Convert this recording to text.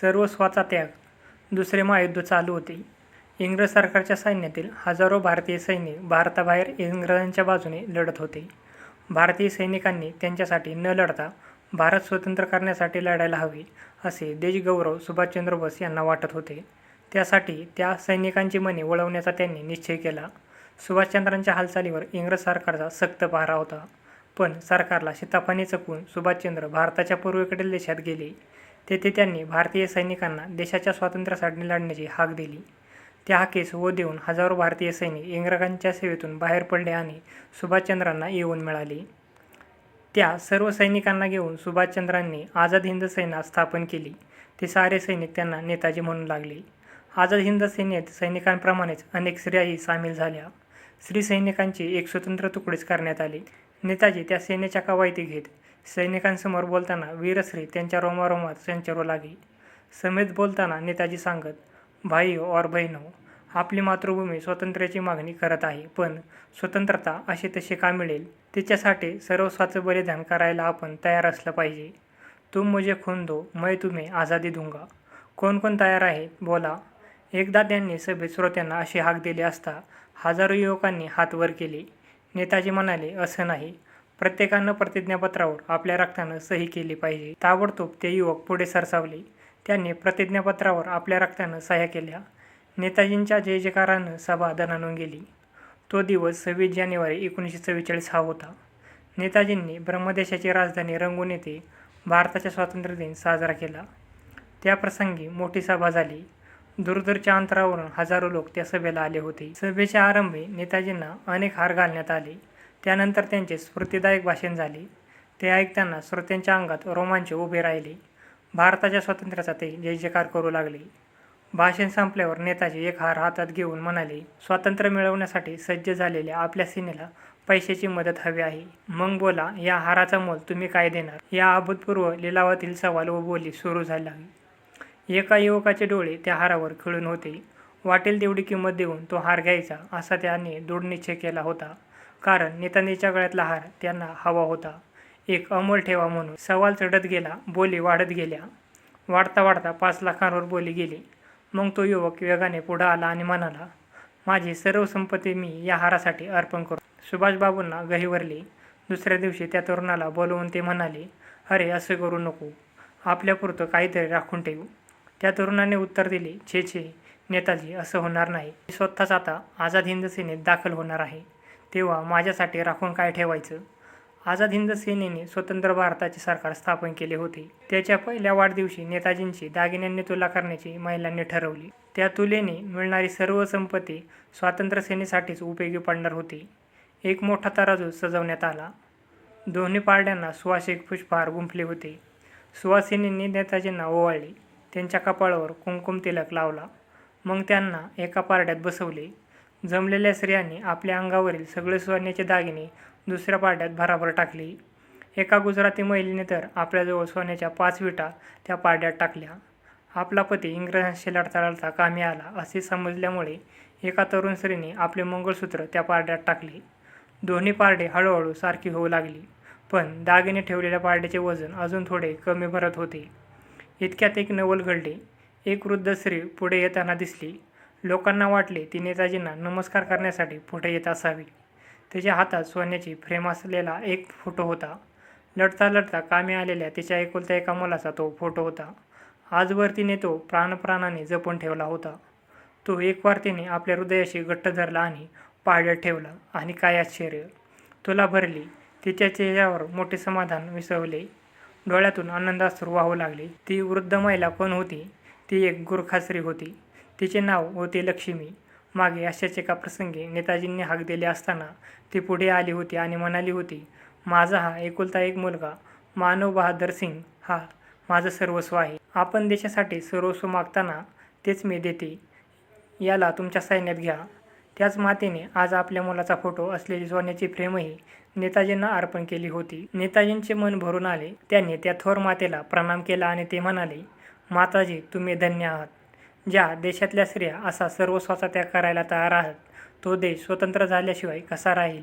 सर्वस्वाचा त्याग. दुसरे महायुद्ध चालू होते. इंग्रज सरकारच्या सैन्यातील हजारो भारतीय सैनिक भारताबाहेर इंग्रजांच्या बाजूने लढत होते. भारतीय सैनिकांनी त्यांच्यासाठी न लढता भारत स्वतंत्र करण्यासाठी लढायला हवी असे देशगौरव सुभाषचंद्र बोस यांना वाटत होते. त्यासाठी त्या सैनिकांची मने वळवण्याचा त्यांनी निश्चय केला. सुभाषचंद्रांच्या हालचालीवर इंग्रज सरकारचा सक्त पहारा होता. पण सरकारला शिताफाने चकवून सुभाषचंद्र भारताच्या पूर्वेकडील देशात गेले. तेथे त्यांनी भारतीय सैनिकांना देशाच्या स्वातंत्र्यासाठी लढण्याची हाक दिली. त्या हाकेस व देऊन हजारो भारतीय सैनिक इंग्रजांच्या सेवेतून बाहेर पडले आणि सुभाषचंद्रांना येऊन मिळाले. त्या सर्व सैनिकांना घेऊन सुभाषचंद्रांनी आझाद हिंद सेना स्थापन केली. ते सारे सैनिक त्यांना नेताजी म्हणू लागले. आझाद हिंद सेनेत सैनिकांप्रमाणेच अनेक स्त्रियाही सामील झाल्या. स्त्री सैनिकांची एक स्वतंत्र तुकडीच करण्यात आले. नेताजी त्या सेनेच्या कवायती घेत सैनिकांसमोर बोलताना वीरश्री त्यांच्या रोमारोमात संचरू लागे. समेत बोलताना नेताजी सांगत भाई और बहिणो आपली मातृभूमी स्वातंत्र्याची मागणी करत आहे पण स्वतंत्रता अशी तशी का मिळेल? तिच्यासाठी सर्वस्वाचं बलिदान करायला आपण तयार असलं पाहिजे. तुम मुझे खून दो मैं तुम्ही आझादी दूंगा. कोण कोण तयार आहे? बोला. एकदा त्यांनी सभेत श्रोत्यांना अशी हाक दिली असता हजारो युवकांनी हात वर केले. नेताजी म्हणाले असं नाही. प्रत्येकानं प्रतिज्ञापत्रावर आपल्या रक्तानं सही केली पाहिजे. ताबडतोब ते युवक पुढे सरसावले. त्यांनी प्रतिज्ञापत्रावर आपल्या रक्तानं सह्या केल्या. नेताजींच्या जय जयकारानं सभा दणानून गेली. तो दिवस सव्वीस जानेवारी एकोणीसशे चव्वेचाळीस हा होता. नेताजींनी ब्रह्मदेशाची राजधानी रंगून येथे भारताचा स्वातंत्र्य दिन साजरा केला. त्या प्रसंगी मोठी सभा झाली. दूरदूरच्या अंतरावरून हजारो लोक त्या सभेला आले होते. सभेच्या आरंभी नेताजींना अनेक हार घालण्यात आले. त्यानंतर त्यांचे स्फूर्तिदायक भाषण झाले. ते ऐकताना श्रोत्यांच्या अंगात रोमांच उभे राहिले. भारताच्या स्वातंत्र्याचा ते जय जयकार करू लागले. भाषण संपल्यावर नेताजी एक हार हातात घेऊन म्हणाले स्वातंत्र्य मिळवण्यासाठी सज्ज झालेल्या आपल्या सेनेला पैशाची मदत हवी आहे. मग बोला या हाराचा मोल तुम्ही काय देणार? या अभूतपूर्व लिलावातील सवाल व बोली सुरू झाला. एका युवकाचे डोळे त्या हारावर खिळून होते. वाटेल तेवढी किंमत देऊन तो हार घ्यायचा असा त्याने दृढ निश्चय केला होता. कारण नेताजीच्या गळ्यातला हार त्यांना हवा होता. एक अमोल ठेवा म्हणून सवाल चढत गेला बोली वाढत गेल्या. वाढता वाढता पाच लाखांवर बोली गेली. मग तो युवक वेगाने पुढं आला आणि म्हणाला माझी सर्व संपत्ती मी या हारासाठी अर्पण करू. सुभाषबाबूंना गहिवरले दुसऱ्या दिवशी त्या तरुणाला बोलवून ते म्हणाले अरे असं करू नको. आपल्यापुरतं काहीतरी राखून ठेवू. त्या तरुणाने उत्तर दिले छे छे नेताजी असं होणार नाही. स्वतःच आता आझाद हिंद सेनेत दाखल होणार आहे. तेव्हा माझ्यासाठी राखून काय ठेवायचं? आझाद हिंद सेनेने स्वतंत्र भारताचे सरकार स्थापन केले होते. त्याच्या पहिल्या वाढदिवशी नेताजींची दागिन्यांनी तुला करण्याची महिलांनी ठरवली. त्या तुलेने मिळणारी सर्व संपत्ती स्वातंत्र्य सेनेसाठीच उपयोगी पडणार होती. एक मोठा तराजू सजवण्यात आला. दोन्ही पारड्यांना सुवासिक पुष्पहार गुंफले होते. सुवासिनींनी नेताजींना ओवाळले. त्यांच्या कपाळावर कुंकुम तिलक लावला. मग त्यांना एका पारड्यात बसवले. जमलेल्या स्त्रियांनी आपल्या अंगावरील सगळे सोन्याचे दागिने दुसऱ्या पारड्यात भराभर टाकले. एका गुजराती महिलेने तर आपल्याजवळ सोन्याच्या पाच विटा त्या पारड्यात टाकल्या. आपला पती इंग्रजांशी लढता लढता कामी आला असे समजल्यामुळे एका तरुण स्त्रीने आपले मंगळसूत्र त्या पारड्यात टाकले. दोन्ही पारडे हळूहळू सारखी होऊ लागली पण दागिने ठेवलेल्या पारड्याचे वजन अजून थोडे कमी भरत होते. इतक्यात एक नवल घडले. एक वृद्ध स्त्री पुढे येताना दिसली. लोकांना वाटले ती नेताजींना नमस्कार करण्यासाठी पुढे येत असावी. तिच्या हातात सोन्याची फ्रेम असलेला एक फोटो होता. लढता लढता कामी आलेल्या तिच्या एकुलत्या एका मुलाचा तो फोटो होता. आजवर तिने तो प्राणप्राणाने जपून ठेवला होता. तो एकवार तिने आपल्या हृदयाशी घट्ट धरला आणि पाळ्यात ठेवला. आणि काय आश्चर्य! तुला भरली. तिच्या चेहऱ्यावर मोठे समाधान विसवले डोळ्यातून आनंदाश्रू वाहू लागले. ती वृद्ध महिला कोण होती? ती एक गुरखासरी होती. तिचे नाव होते लक्ष्मी. मागे अशाच एका प्रसंगी नेताजींनी हाक दिले असताना ती पुढे आली होती आणि म्हणाली होती माझा हा एकुलता एक मुलगा मानव बहादर सिंग हा माझं सर्वस्व आहे. आपण देशासाठी सर्वस्व मागताना तेच मी देते. याला तुमच्या सैन्यात घ्या. त्याच मातेने आज आपल्या मुलाचा फोटो असलेली सोन्याची फ्रेमही नेताजींना अर्पण केली होती. नेताजींचे मन भरून आले. त्यांनी त्या थोर मातेला प्रणाम केला आणि ते म्हणाले माताजी तुम्ही धन्य आहात. ज्या देशातल्या स्त्रिया असा सर्वस्वाचा त्याग करायला तयार आहात तो देश स्वतंत्र झाल्याशिवाय कसा राहील?